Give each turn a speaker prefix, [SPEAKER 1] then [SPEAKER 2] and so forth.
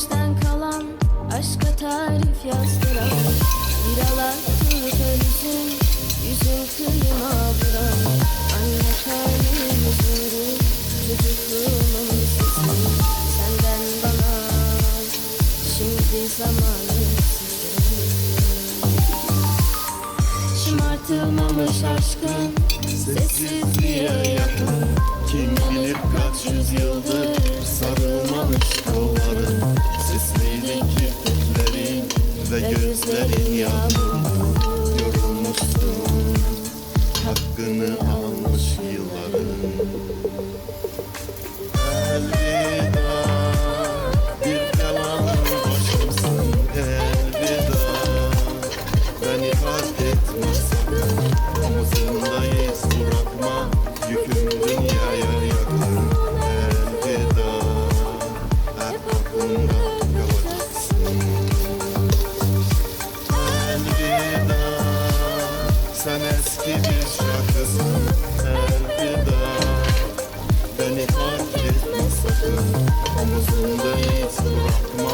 [SPEAKER 1] geçmişten kalan Aşka tarif yazdıran Biralar tutar hüzün Yüzün kıyıma vuran Anne karnım huzuru Çocukluğumun sesi Senden bana Şimdi zamanı Şımartılmamış aşkın Sessizliğe
[SPEAKER 2] gözlerin yağmur. Yorulmuşsun hakkını almış yılların bir şarkısın Elveda Beni fark etme sakın Omuzunda hiç bırakma